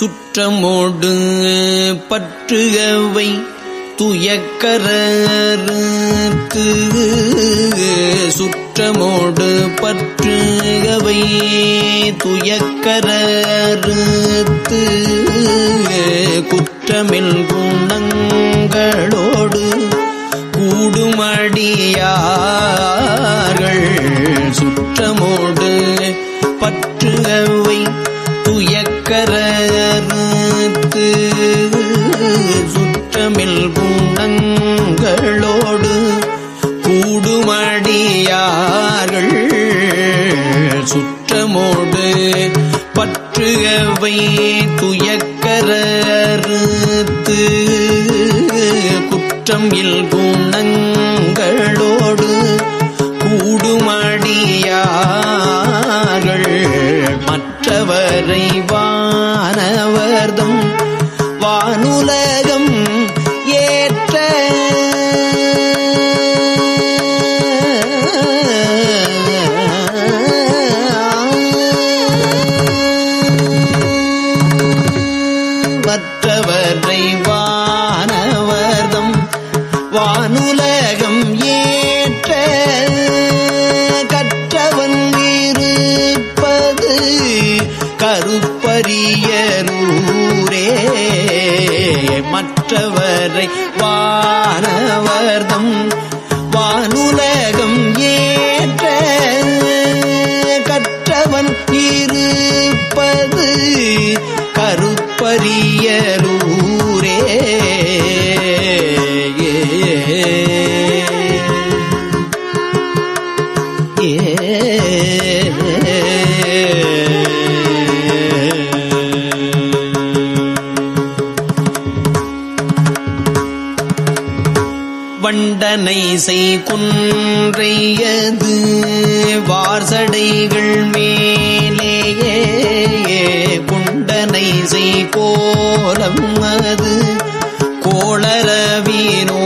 சுற்றமோடு பற்றுகவை துயக்கரத்து சுற்றமோடு பற்றுகவை துயக்கரத்து குற்றமில் குணங்களோடு கூடுமடியார்கள் சுற்றமோடு பற்றுகவை துயக்கர சுற்றமில் குணங்களோடு கோளரவீனோ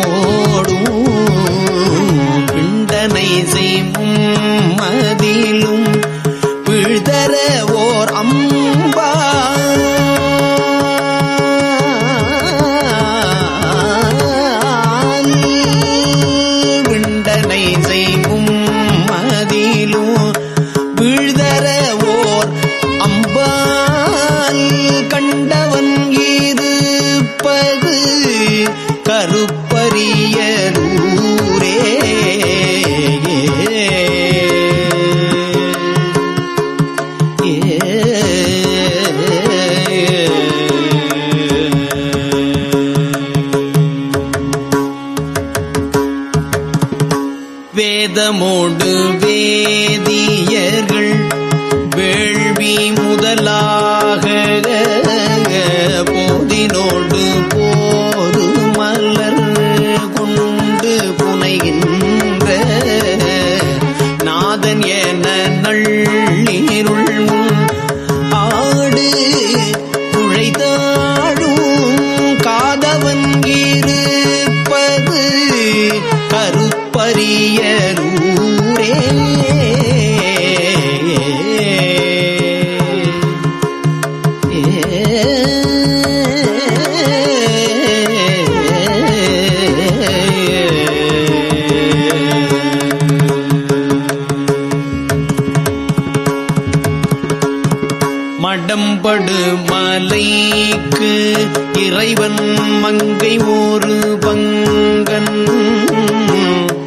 இறைவன் மங்கை ஒரு பங்கன்.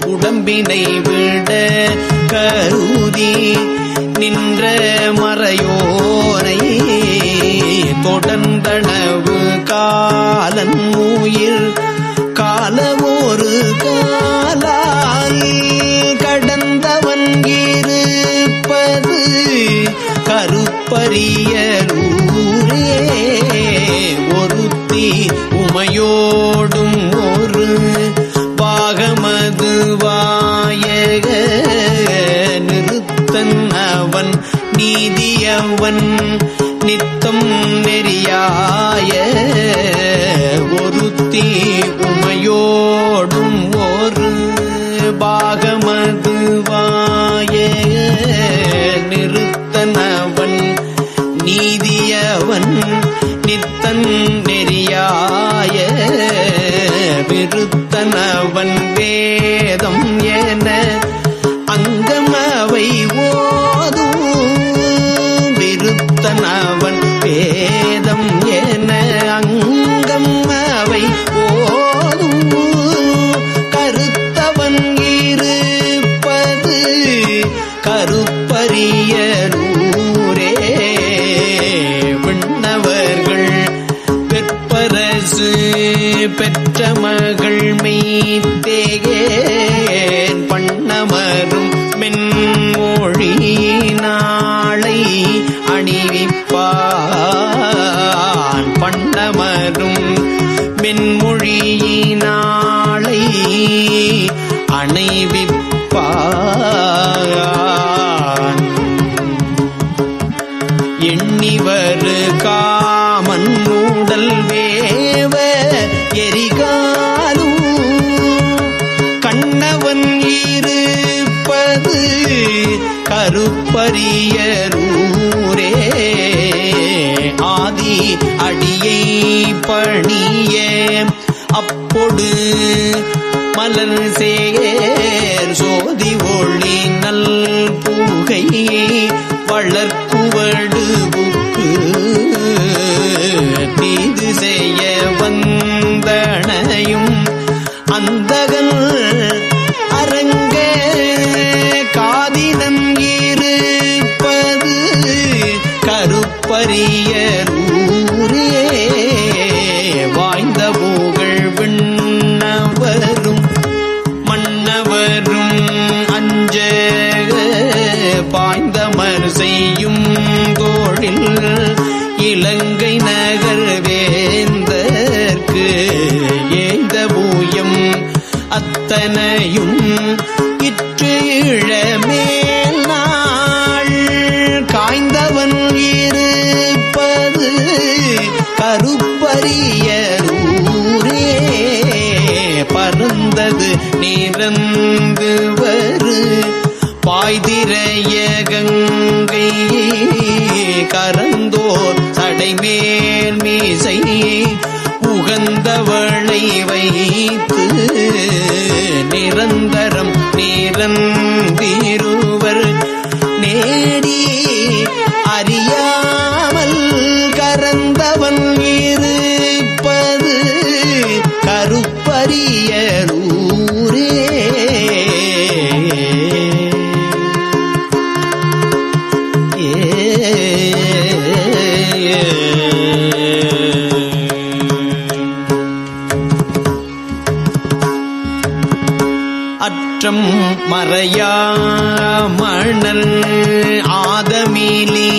உடம்பினை விட கருதி நின்ற மறையோனை தொடர்ந்தனவு காலன் உயிர் காலமோரு காலால் கடந்தவன் இருப்பது கருப்பரியலூரே ஓடும் ஒரு பாகமது வாயக. நிறுத்தன் அவன் நீதியவன் நித்தம் நெறியாய. ஒருத்தி உமையோடும் ஒரு பாகமது வாய நிறுத்தனவன் நீதியவன் நித்தன் நெறி பெருத்தனவன் வேதம் என பண்ணவரும் பண்ணமரும் மென்மொழியினாளை அணைவிப்பான். எண்ணிவரு காமன் மூடல் வேவ எரிகாலும் கண்ணவன் இருப்பது கருப்பரியர் பணியே. அப்பொடு மலர் சேர் சோதி ஒளி நல் பூகை வளர்க்குவடு புக்கு நீது செய்ய வந்தனையும். அந்தகன் செய்யும் தோழில் இலங்கை நகர் வேந்தற்கு ஏந்த பூயம் அத்தனையும் இற்று இழ கரந்தோர் சடைமேல் மீசை உகந்தவளை வைத்து நிரந்தரம் நிரந்திருவர். நேடி அறியாமல் கரந்தவன் அற்றம் மறையா மணல் ஆதமீலி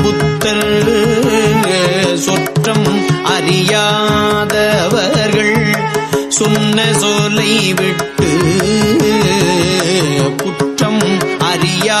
புத்தர் சொற்றம் அறியாதவர்கள் சொன்ன சொல்லை விட்டு குற்றம் அறியா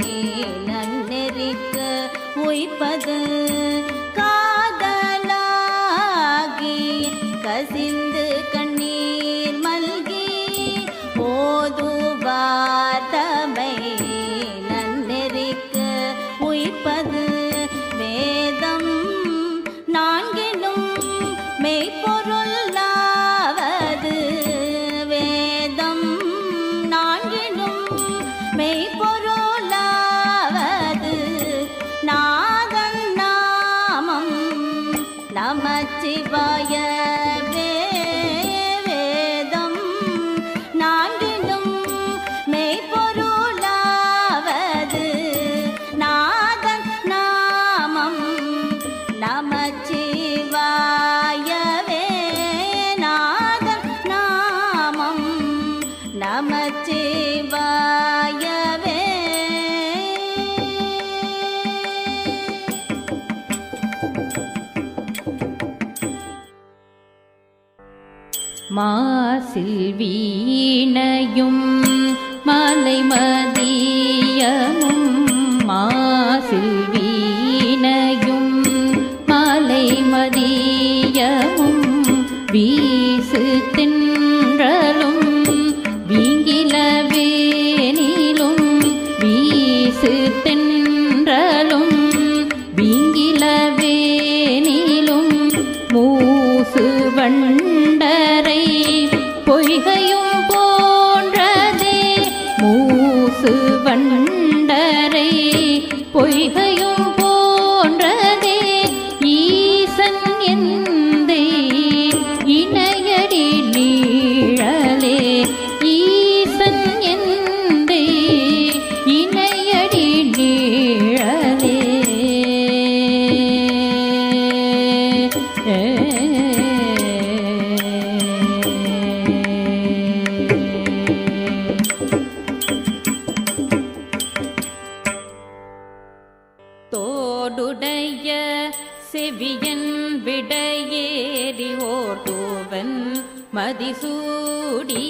நமச்சிவாய மாசில் வீணையும் மலை மதியமும் மாசில் வீணையும் மலை மதியமும் வீ Quay ஓடுடைய செவியன் விடையேறி ஓர் தூவன் மதிசூடி.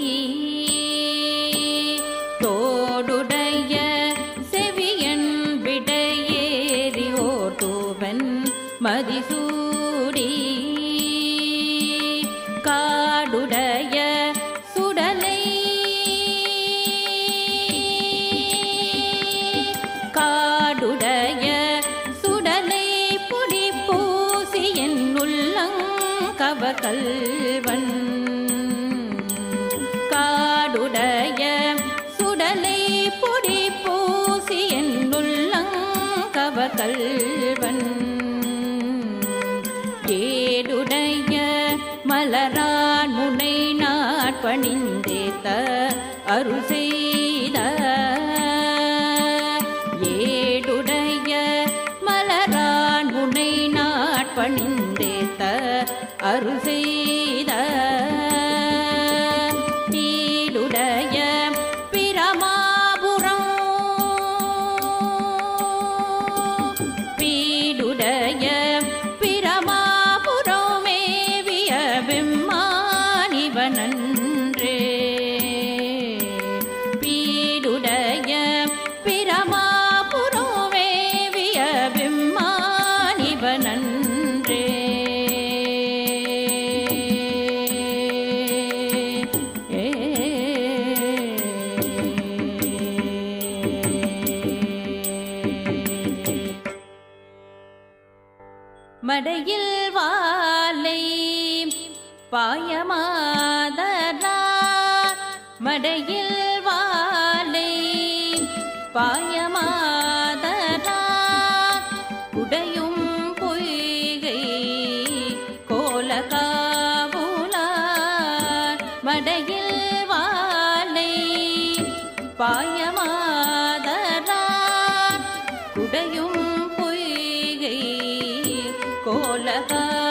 கவகல்வன். காடுடைய சுடலை பொடி பூசி என்னுள்ளங் கவகல்வன். ஏடுடைய மலரான் முனை நாட்பணிந்தேத்த அருசே உடைய மடையில் வாலை பாயமாதரா மடையில் வாலை பாயமாதரா உடையும் uh,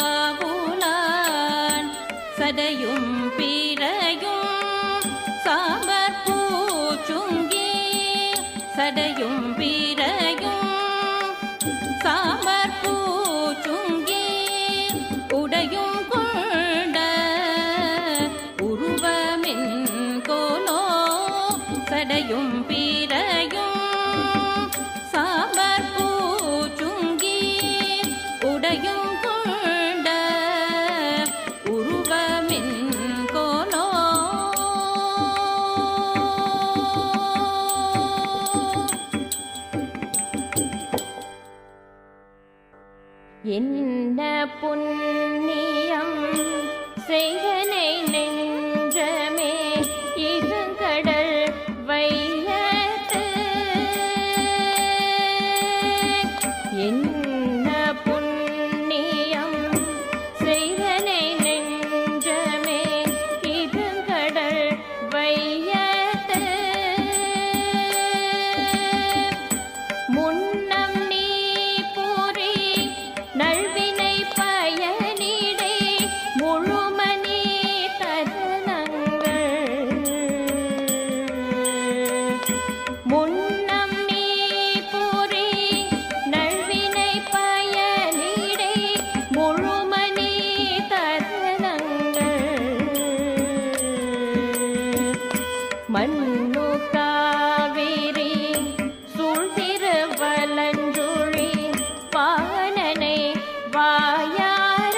வாயார.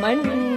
மண்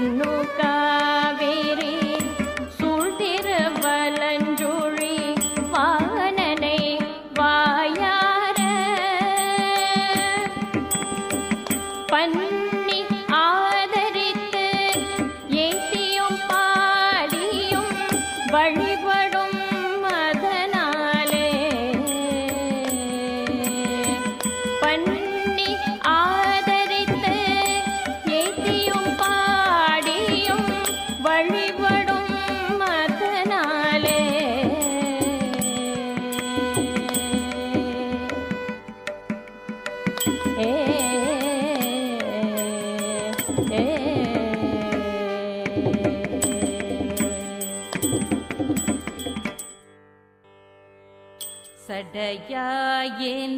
ஏன்